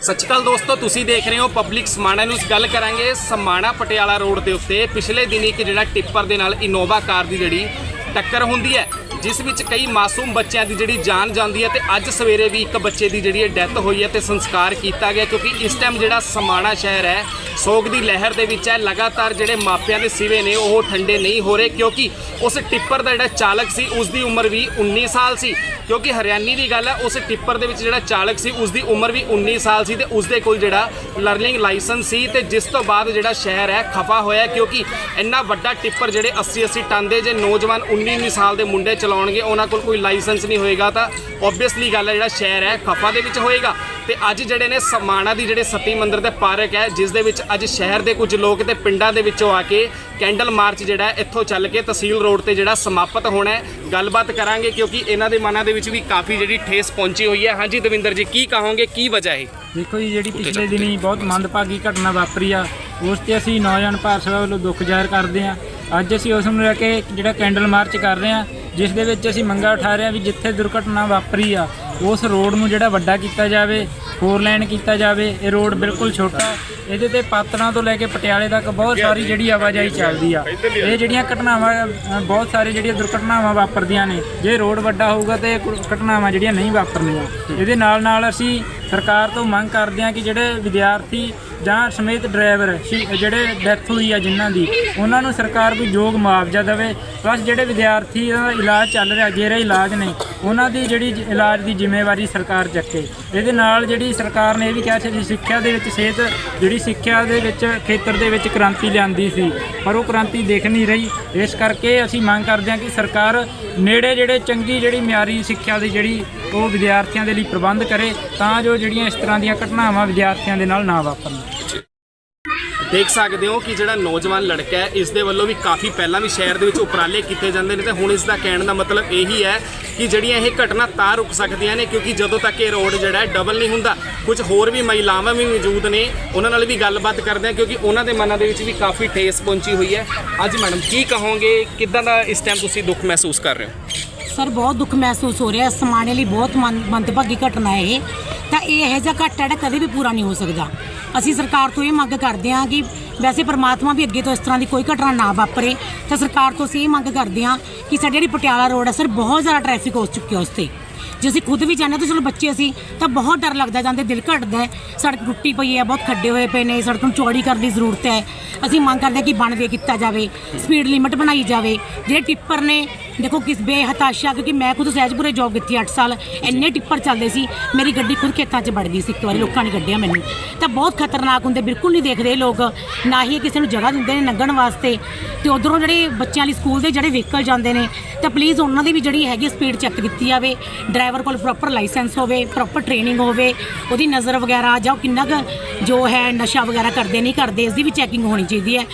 ਸਤਿ ਸ਼੍ਰੀ ਅਕਾਲ ਦੋਸਤੋ, ਤੁਸੀਂ ਦੇਖ ਰਹੇ ਹੋ ਪਬਲਿਕ ਸਮਾਣਾ ਨਿਊਜ਼ ਗੱਲ ਕਰਾਂਗੇ ਸਮਾਣਾ ਪਟਿਆਲਾ ਰੋਡ ਦੇ ਉੱਤੇ। ਪਿਛਲੇ ਦਿਨੀ ਇੱਕ ਜਿਹੜਾ ਟਿੱਪਰ ਦੇ ਨਾਲ ਇਨੋਵਾ ਕਾਰ ਦੀ ਜਿਹੜੀ ਟੱਕਰ ਹੁੰਦੀ ਹੈ, ਜਿਸ ਵਿੱਚ ਕਈ ਮਾਸੂਮ ਬੱਚਿਆਂ ਦੀ ਜਿਹੜੀ ਜਾਨ ਜਾਂਦੀ ਹੈ ਤੇ ਅੱਜ ਸਵੇਰੇ ਵੀ ਇੱਕ ਬੱਚੇ ਦੀ ਜਿਹੜੀ ਹੈ ਡੈਥ ਹੋਈ ਹੈ ਤੇ ਸੰਸਕਾਰ ਕੀਤਾ ਗਿਆ, ਕਿਉਂਕਿ ਇਸ ਟਾਈਮ ਜਿਹੜਾ ਸਮਾਣਾ ਸ਼ਹਿਰ ਹੈ ਸੋਗ ਦੀ ਲਹਿਰ ਦੇ ਵਿੱਚ ਹੈ। ਲਗਾਤਾਰ ਜਿਹੜੇ ਮਾਪਿਆਂ ਦੇ ਸਿਵੇ ਨੇ, ਉਹ ਠੰਡੇ ਨਹੀਂ ਹੋ ਰਹੇ ਕਿਉਂਕਿ ਉਸ ਟਿੱਪਰ ਦਾ ਜਿਹੜਾ ਚਾਲਕ ਸੀ, ਉਸ ਦੀ ਉਮਰ ਵੀ 19 ਸਾਲ ਸੀ। ਕਿਉਂਕਿ ਹਰਿਆਣੀ ਦੀ ਗੱਲ ਹੈ, ਉਸ ਟਿੱਪਰ ਦੇ ਵਿੱਚ ਜਿਹੜਾ ਚਾਲਕ ਸੀ, ਉਸ ਦੀ ਉਮਰ ਵੀ 19 ਸਾਲ ਸੀ ਤੇ ਉਸ ਦੇ ਕੋਲ ਜਿਹੜਾ ਲਰਨਿੰਗ ਲਾਇਸੈਂਸ ਸੀ ਤੇ ਜਿਸ ਤੋਂ ਬਾਅਦ ਜਿਹੜਾ ਸ਼ਹਿਰ ਹੈ, ਖਫਾ ਹੋਇਆ ਕਿਉਂਕਿ ਇੰਨਾ ਵੱਡਾ ਟਿੱਪਰ ਜਿਹੜੇ 80 80 ਟਨ ਦੇ ਜੇ ਨੌਜਵਾਨ 19 19 ਸਾਲ ਦੇ ਮੁੰਡੇ ਚਲਾਉਣਗੇ, ਉਹਨਾਂ ਕੋਲ ਕੋਈ ਲਾਇਸੈਂਸ ਨਹੀਂ ਹੋਏਗਾ ਤਾਂ ਓਬਵੀਅਸਲੀ ਗੱਲ ਹੈ ਜਿਹੜਾ ਸ਼ਹਿਰ ਹੈ ਖਫਾ ਦੇ ਵਿੱਚ ਹੋਏਗਾ। ਤੇ ਅੱਜ ਜਿਹੜੇ ਨੇ ਸਮਾਣਾ ਦੀ ਜਿਹੜੇ ਸਤੀ ਮੰਦਿਰ ਦੇ ਪਾਰਕ ਹੈ ਜਿਸ ਦੇ ਵਿੱਚ ਅੱਜ ਸ਼ਹਿਰ ਦੇ ਕੁਝ ਲੋਕ ਤੇ ਪਿੰਡਾਂ ਦੇ ਵਿੱਚੋਂ ਆ ਕੇ ਕੈਂਡਲ ਮਾਰਚ ਜਿਹੜਾ ਇੱਥੋਂ ਚੱਲ ਕੇ ਤਹਿਸੀਲ ਰੋਡ ਤੇ ਜਿਹੜਾ ਸਮਾਪਤ ਹੋਣਾ ਹੈ। ਗੱਲਬਾਤ ਕਰਾਂਗੇ ਕਿਉਂਕਿ ਇਹਨਾਂ ਦੇ ਮਨਾਂ ਦੇ ਵਿੱਚ ਵੀ ਕਾਫੀ ਜਿਹੜੀ ਠੇਸ ਪਹੁੰਚੀ ਹੋਈ ਹੈ। ਹਾਂਜੀ ਦਵਿੰਦਰ ਜੀ ਕੀ ਕਹੋਗੇ ਕੀ ਵਜ੍ਹਾ ਹੈ ਦੇਖੋ ਜੀ ਜਿਹੜੀ ਪਿਛਲੇ ਦਿਨੀ ਬਹੁਤ ਮੰਦਭਾਗੀ ਘਟਨਾ ਵਾਪਰੀ ਆ ਉਸ ਤੇ ਅਸੀਂ ਨੌਜਵਾਨ ਭਾਰਤ ਸਭਾ ਵੱਲੋਂ ਦੁੱਖ ਜ਼ਾਹਿਰ ਕਰਦੇ ਹਾਂ ਅੱਜ ਅਸੀਂ ਉਸ ਨੂੰ ਲੈ ਕੇ ਜਿਹੜਾ ਕੈਂਡਲ ਮਾਰਚ ਕਰ ਰਹੇ ਹਾਂ ਜਿਸ ਦੇ ਵਿੱਚ ਅਸੀਂ ਮੰਗਾਂ ਉਠਾ ਰਹੇ ਹਾਂ ਵੀ ਜਿੱਥੇ ਦੁਰਘਟਨਾ ਵਾਪਰੀ ਆ, ਉਸ ਰੋਡ ਨੂੰ ਜਿਹੜਾ ਵੱਡਾ ਕੀਤਾ ਜਾਵੇ ਫੋਰ ਲਾਈਨ ਕੀਤਾ ਜਾਵੇ, ਇਹ ਰੋਡ ਬਿਲਕੁਲ ਛੋਟਾ ਇਹਦੇ ਤੇ ਪਾਤੜਾਂ ਤੋਂ ਲੈ ਕੇ ਪਟਿਆਲੇ ਤੱਕ ਬਹੁਤ ਸਾਰੀ ਜਿਹੜੀ ਆਵਾਜਾਈ ਚੱਲਦੀ ਆ। ਇਹ ਜਿਹੜੀਆਂ ਘਟਨਾਵਾਂ ਬਹੁਤ ਸਾਰੇ ਜਿਹੜੀਆਂ ਦੁਰਘਟਨਾਵਾਂ ਵਾਪਰਦੀਆਂ ਨੇ, ਜੇ ਰੋਡ ਵੱਡਾ ਹੋਊਗਾ ਤੇ ਕੁ- ਘਟਨਾਵਾਂ ਜਿਹੜੀਆਂ ਨਹੀਂ ਵਾਪਰਨੀਆਂ। ਇਹਦੇ ਨਾਲ ਨਾਲ ਅਸੀਂ ਸਰਕਾਰ ਤੋਂ ਮੰਗ ਕਰਦੇ ਹਾਂ ਕਿ ਜਿਹੜੇ ਵਿਦਿਆਰਥੀ ਜਾਂ ਸਮੇਤ ਡਰਾਈਵਰ ਸ਼ੀ- ਜਿਹੜੇ ਡੈਥ ਹੋਈ ਆ ਜਿਨ੍ਹਾਂ ਦੀ, ਉਹਨਾਂ ਨੂੰ ਸਰਕਾਰ ਕੋਈ ਯੋਗ ਮੁਆਵਜ਼ਾ ਦੇਵੇ। ਪਲੱਸ ਜਿਹੜੇ ਵਿਦਿਆਰਥੀ ਦਾ ਇਲਾਜ ਚੱਲ ਰਿਹਾ ਜਿਹੜੇ ਇਲਾਜ ਨੇ, ਉਹਨਾਂ ਦੀ ਜਿਹੜੀ ਇਲਾਜ ਦੀ ਜ਼ਿੰਮੇਵਾਰੀ ਸਰਕਾਰ ਚੱਕੇ। ਇਹਦੇ ਨਾਲ ਜਿਹੜੀ ਸਰਕਾਰ ਨੇ ਇਹ ਵੀ ਕਿਹਾ ਸੀ ਵੀ ਸਿੱਖਿਆ ਦੇ ਵਿੱਚ ਸਿਹਤ, ਜਿਹੜੀ ਸਿੱਖਿਆ ਦੇ ਵਿੱਚ ਖੇਤਰ ਦੇ ਵਿੱਚ ਕ੍ਰਾਂਤੀ ਲਿਆਂਦੀ ਸੀ, ਪਰ ਉਹ ਕ੍ਰਾਂਤੀ ਦਿਖ ਨਹੀਂ ਰਹੀ। ਇਸ ਕਰਕੇ ਅਸੀਂ ਮੰਗ ਕਰਦੇ ਹਾਂ ਕਿ ਸਰਕਾਰ ਨੇੜੇ ਜਿਹੜੇ ਚੰਗੀ ਜਿਹੜੀ ਮਿਆਰੀ ਸਿੱਖਿਆ ਦੀ ਜਿਹੜੀ ਉਹ ਵਿਦਿਆਰਥੀਆਂ ਦੇ ਲਈ ਪ੍ਰਬੰਧ ਕਰੇ, ਤਾਂ ਜੋ ਜਿਹੜੀਆਂ ਇਸ ਤਰ੍ਹਾਂ ਦੀਆਂ ਘਟਨਾਵਾਂ ਵਿਦਿਆਰਥੀਆਂ ਦੇ ਨਾਲ ਨਾ ਵਾਪਰਨ। ਦੇਖ ਸਕਦੇ ਹੋ ਕਿ ਜਿਹੜਾ ਨੌਜਵਾਨ ਲੜਕਾ ਹੈ, ਇਸ ਦੇ ਵੱਲੋਂ ਵੀ ਕਾਫੀ ਪਹਿਲਾਂ ਵੀ ਸ਼ਹਿਰ ਦੇ ਵਿੱਚ ਉਪਰਾਲੇ ਕੀਤੇ ਜਾਂਦੇ ਨੇ ਤੇ ਹੁਣ ਇਸ ਦਾ ਕਹਿਣ ਦਾ ਮਤਲਬ ਇਹੀ ਹੈ ਕਿ ਜਿਹੜੀਆਂ ਇਹ ਘਟਨਾ ਤਾਂ ਰੁਕ ਸਕਦੀਆਂ ਨੇ, ਕਿਉਂਕਿ ਜਦੋਂ ਤੱਕ ਇਹ ਰੋਡ ਜਿਹੜਾ ਹੈ ਡਬਲ ਨਹੀਂ ਹੁੰਦਾ, ਕੁਝ ਹੋਰ ਵੀ ਮਹਿਲਾਵਾਂ ਵੀ ਮੌਜੂਦ ਨੇ, ਉਹਨਾਂ ਨਾਲ ਵੀ ਗੱਲਬਾਤ ਕਰਦੇ ਹਾਂ, ਕਿਉਂਕਿ ਉਹਨਾਂ ਦੇ ਮਨਾਂ ਦੇ ਵਿੱਚ ਵੀ ਕਾਫੀ ਠੇਸ ਪਹੁੰਚੀ ਹੋਈ ਹੈ। ਅੱਜ ਮੈਡਮ, ਕੀ ਕਹੋਗੇ, ਕਿੱਦਾਂ ਦਾ ਇਸ ਟਾਈਮ ਤੁਸੀਂ ਦੁੱਖ ਮਹਿਸੂਸ ਕਰ ਰਹੇ ਹੋ? ਸਰ ਬਹੁਤ ਦੁੱਖ ਮਹਿਸੂਸ ਹੋ ਰਿਹਾ ਸਮਾਣੇ ਲਈ ਬਹੁਤ ਮੰਦਭਾਗੀ ਘਟਨਾ ਹੈ ਇਹ। ਤਾਂ ਇਹ ਇਹੋ ਜਿਹਾ ਘਾਟਾ ਜਿਹੜਾ ਕਦੇ ਵੀ ਪੂਰਾ ਨਹੀਂ ਹੋ ਸਕਦਾ। ਅਸੀਂ ਸਰਕਾਰ ਤੋਂ ਇਹ ਮੰਗ ਕਰਦੇ ਹਾਂ ਕਿ ਵੈਸੇ ਪਰਮਾਤਮਾ ਵੀ ਅੱਗੇ ਤੋਂ ਇਸ ਤਰ੍ਹਾਂ ਦੀ ਕੋਈ ਘਟਨਾ ਨਾ ਵਾਪਰੇ, ਤਾਂ ਸਰਕਾਰ ਤੋਂ ਅਸੀਂ ਇਹ ਮੰਗ ਕਰਦੇ ਹਾਂ ਕਿ ਸਾਡੀ ਜਿਹੜੀ ਪਟਿਆਲਾ ਰੋਡ ਹੈ, ਸਰ, ਬਹੁਤ ਜ਼ਿਆਦਾ ਟ੍ਰੈਫਿਕ ਹੋ ਚੁੱਕਿਆ ਉਸ ਤੇ। ਜੇ ਅਸੀਂ ਖੁਦ ਵੀ ਜਾਂਦੇ ਹਾਂ ਤਾਂ ਚਲੋ ਬੱਚੇ ਅਸੀਂ, ਤਾਂ ਬਹੁਤ ਡਰ ਲੱਗਦਾ ਜਾਂਦੇ ਦਿਲ ਘਟਦਾ ਹੈ। ਸੜਕ ਟੁੱਟੀ ਪਈ ਹੈ, ਬਹੁਤ ਖੱਡੇ ਹੋਏ ਪਏ ਨੇ, ਸੜਕ ਨੂੰ ਚੌੜੀ ਕਰਨ ਦੀ ਜ਼ਰੂਰਤ ਹੈ। ਅਸੀਂ ਮੰਗ ਕਰਦੇ ਹਾਂ ਕਿ ਬਣਵੇ ਕੀਤਾ ਜਾਵੇ ਸਪੀਡ ਲਿਮਟ ਬਣਾਈ ਜਾਵੇ। ਜਿਹੜੇ ਟਿੱਪਰ ਨੇ, ਦੇਖੋ ਕਿਸ ਬੇਹਤਾਸ਼ਾ, ਕਿਉਂਕਿ ਮੈਂ ਖੁਦ ਸਹਿਜਪੁਰੇ ਜੌਬ ਕੀਤੀ 8 ਸਾਲ, ਇੰਨੇ ਟਿੱਪਰ ਚੱਲਦੇ ਸੀ, ਮੇਰੀ ਗੱਡੀ ਖੁਦ ਖੇਤਾਂ 'ਚ ਵੜ ਗਈ ਸੀ ਇੱਕ ਵਾਰੀ, ਲੋਕਾਂ ਨੇ ਕੱਢਿਆ ਮੈਨੂੰ। ਤਾਂ ਬਹੁਤ ਖਤਰਨਾਕ ਹੁੰਦੇ, ਬਿਲਕੁਲ ਨਹੀਂ ਦੇਖਦੇ ਲੋਕ, ਨਾ ਹੀ ਕਿਸੇ ਨੂੰ ਜਗ੍ਹਾ ਦਿੰਦੇ ਨੇ ਲੰਘਣ ਵਾਸਤੇ। ਤੇ ਉਧਰੋਂ ਜਿਹੜੇ ਬੱਚਿਆਂ ਲਈ ਸਕੂਲ ਦੇ ਜਿਹੜੇ ਵਹੀਕਲ ਜਾਂਦੇ ਨੇ, ਤਾਂ ਪਲੀਜ਼ ਉਹਨਾਂ ਦੀ ਵੀ ਜਿਹੜੀ ਹੈਗੀ ਸਪੀਡ ਚੈੱਕ ਕੀਤੀ ਜਾਵੇ। ਡਰਾਈਵਰ ਕੋਲ ਪ੍ਰੋਪਰ ਲਾਇਸੈਂਸ ਹੋਵੇ ਪ੍ਰੋਪਰ ਟ੍ਰੇਨਿੰਗ ਹੋਵੇ ਉਹਦੀ ਨਜ਼ਰ ਵਗੈਰਾ ਜਾਂ ਉਹ ਕਿੰਨਾ ਕੁ ਜੋ ਹੈ ਨਸ਼ਾ ਵਗੈਰਾ ਕਰਦੇ ਨਹੀਂ ਕਰਦੇ ਇਸ ਦੀ ਵੀ ਚੈਕਿੰਗ ਹੋਣੀ ਚਾਹੀਦੀ ਹੈ।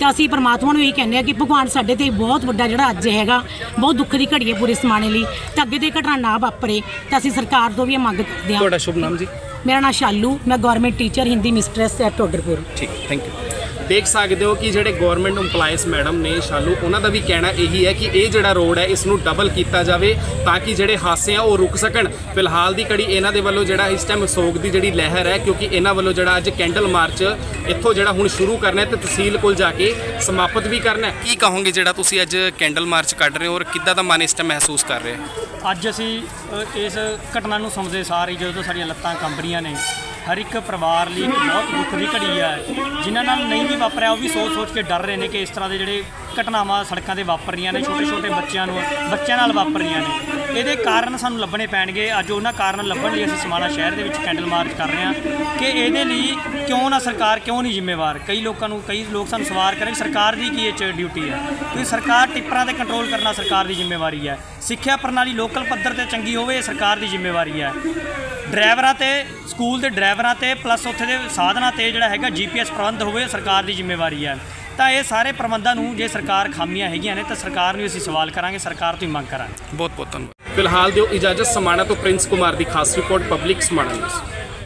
ਤਾਂ ਅਸੀਂ ਪਰਮਾਤਮਾ ਨੂੰ ਇਹ ਕਹਿੰਦੇ ਆ ਕਿ ਭਗਵਾਨ ਸਾਡੇ ਤੇ ਬਹੁਤ ਵੱਡਾ ਜਿਹੜਾ ਅੱਜ ਹੈਗਾ ਬਹੁਤ ਦੁੱਖ ਦੀ ਘੜੀ ਹੈ ਪੂਰੇ ਸਮਾਣੇ ਲਈ ਤਾਂ ਅੱਗੇ ਤੋਂ ਘਟਨਾ ਨਾ ਵਾਪਰੇ ਤਾਂ ਅਸੀਂ ਸਰਕਾਰ ਤੋਂ ਵੀ ਇਹ ਮੰਗ ਕਰਦੇ ਹਾਂ। ਤੁਹਾਡਾ ਸ਼ੁਭ ਨਾਮ ਜੀ? ਮੇਰਾ ਨਾਮ ਸ਼ਾਲੂ ਮੈਂ government teacher Hindi mistress at Todarpur. ਠੀਕ ਥੈਂਕ ਯੂ ਦੇਖ ਸਕਦੇ ਹੋ ਕਿ ਜਿਹੜੇ ਗਵਰਨਮੈਂਟ EMPLOYEES ਮੈਡਮ ਨੇ ਸ਼ਾਲੂ, ਉਹਨਾਂ ਦਾ ਵੀ ਕਹਿਣਾ ਇਹੀ ਹੈ ਕਿ ਇਹ ਜਿਹੜਾ ਰੋਡ ਹੈ ਇਸ ਨੂੰ ਡਬਲ ਕੀਤਾ ਜਾਵੇ ਤਾਂ ਕਿ ਜਿਹੜੇ ਹਾਦਸੇ ਆ ਉਹ ਰੁਕ ਸਕਣ। ਫਿਲਹਾਲ ਦੀ ਕੜੀ ਇਹਨਾਂ ਦੇ ਵੱਲੋਂ ਜਿਹੜਾ ਇਸ ਟਾਈਮ ਸੋਗ ਦੀ ਜਿਹੜੀ ਲਹਿਰ ਹੈ, ਕਿਉਂਕਿ ਇਹਨਾਂ ਵੱਲੋਂ ਜਿਹੜਾ ਅੱਜ ਕੈਂਡਲ ਮਾਰਚ ਇੱਥੋਂ ਜਿਹੜਾ ਹੁਣ ਸ਼ੁਰੂ ਕਰਨਾ ਹੈ ਤੇ ਤਹਿਸੀਲ ਕੋਲ ਜਾ ਕੇ ਸਮਾਪਤ ਵੀ ਕਰਨਾ ਹੈ। ਕੀ ਕਹੋਗੇ ਜਿਹੜਾ ਤੁਸੀਂ ਅੱਜ ਕੈਂਡਲ ਮਾਰਚ ਕੱਢ ਰਹੇ ਹੋ ਔਰ ਕਿੱਦਾਂ ਦਾ ਮਨ ਇਸ ਟਾਈਮ ਮਹਿਸੂਸ ਕਰ ਰਹੇ ਹੋ? ਅੱਜ ਅਸੀਂ ਇਸ ਘਟਨਾ ਨੂੰ ਸਮਝਦੇ ਸਾਰ ਹੀ ਜਦੋਂ ਸਾਡੀਆਂ ਲੱਤਾਂ ਕੰਬ ਨੇ ਹਰ ਇੱਕ ਪਰਿਵਾਰ ਲਈ ਇੱਕ ਬਹੁਤ ਦੁੱਖ ਦੀ ਘੜੀ ਹੈ ਜਿਨ੍ਹਾਂ ਨਾਲ ਨਹੀਂ ਵੀ ਵਾਪਰਿਆ, ਉਹ ਵੀ ਸੋਚ-ਸੋਚ ਕੇ ਡਰ ਰਹੇ ਨੇ ਕਿ ਇਸ ਤਰ੍ਹਾਂ ਦੇ ਜਿਹੜੇ ਘਟਨਾਵਾਂ ਸੜਕਾਂ ਤੇ ਵਾਪਰ ਰਹੀਆਂ ਨੇ, ਛੋਟੇ-ਛੋਟੇ ਬੱਚਿਆਂ ਨੂੰ, ਬੱਚਿਆਂ ਨਾਲ ਵਾਪਰ ਰਹੀਆਂ ਨੇ। ਇਹਦੇ ਕਾਰਨ ਸਾਨੂੰ ਲੱਭਣੇ ਪੈਣਗੇ। ਅੱਜ ਉਹਨਾਂ ਕਾਰਨ ਲੱਭਣ ਲਈ ਅਸੀਂ ਸਮਾਣਾ ਸ਼ਹਿਰ ਦੇ ਵਿੱਚ ਕੈਂਡਲ ਮਾਰਚ ਕਰ ਰਹੇ ਹਾਂ ਕਿ ਇਹਦੇ ਲਈ ਕਿਉਂ ਨਾ ਸਰਕਾਰ ਕਿਉਂ ਨਹੀਂ ਜ਼ਿੰਮੇਵਾਰ? ਕਈ ਲੋਕਾਂ ਨੂੰ, ਕਈ ਲੋਕ ਸਾਨੂੰ ਸਵਾਰ ਕਰੇ ਸਰਕਾਰ ਦੀ ਕੀ ਇਹ 'ਚ ਡਿਊਟੀ ਹੈ ਕਿਉਂਕਿ ਸਰਕਾਰ ਟਿੱਪਰਾਂ ਤੇ ਕੰਟਰੋਲ ਕਰਨਾ ਸਰਕਾਰ ਦੀ ਜ਼ਿੰਮੇਵਾਰੀ ਹੈ ਸਿੱਖਿਆ ਪ੍ਰਣਾਲੀ ਲੋਕਲ ਪੱਧਰ ਤੇ ਚੰਗੀ ਹੋਵੇ, ਇਹ ਸਰਕਾਰ ਦੀ ਜ਼ਿੰਮੇਵਾਰੀ ਹੈ ਡਰਾਈਵਰਾਂ ਤੇ, ਸਕੂਲ ਦੇ ਡਰਾਈਵਰਾਂ ਤੇ ਪਲੱਸ ਉੱਥੇ ਦੇ ਸਾਧਨਾਂ ਤੇ ਜਿਹੜਾ ਹੈਗਾ ਜੀਪੀਐਸ ਪ੍ਰਬੰਧ ਹੋਵੇ, ਸਰਕਾਰ ਦੀ ਜ਼ਿੰਮੇਵਾਰੀ ਹੈ। ਤਾਂ ਇਹ ਸਾਰੇ ਪ੍ਰਬੰਧਾਂ ਨੂੰ ਜੇ ਸਰਕਾਰ ਖਾਮੀਆਂ ਹੈਗੀਆਂ ਨੇ, ਤਾਂ ਸਰਕਾਰ ਨੂੰ ਅਸੀਂ ਸਵਾਲ ਕਰਾਂਗੇ, ਸਰਕਾਰ ਤੋਂ ਹੀ ਮੰਗ ਕਰਾਂਗੇ। ਬਹੁਤ ਬਹੁਤ ਧੰਨਵਾਦ। ਫਿਲਹਾਲ ਦਿਓ ਇਜਾਜ਼ਤ, ਸਮਾਣਾ ਤੋਂ ਪ੍ਰਿੰਸ ਕੁਮਾਰ ਦੀ ਖਾਸ ਰਿਪੋਰਟ, ਪਬਲਿਕ ਸਮਾਣਾ ਨਿਊਜ਼।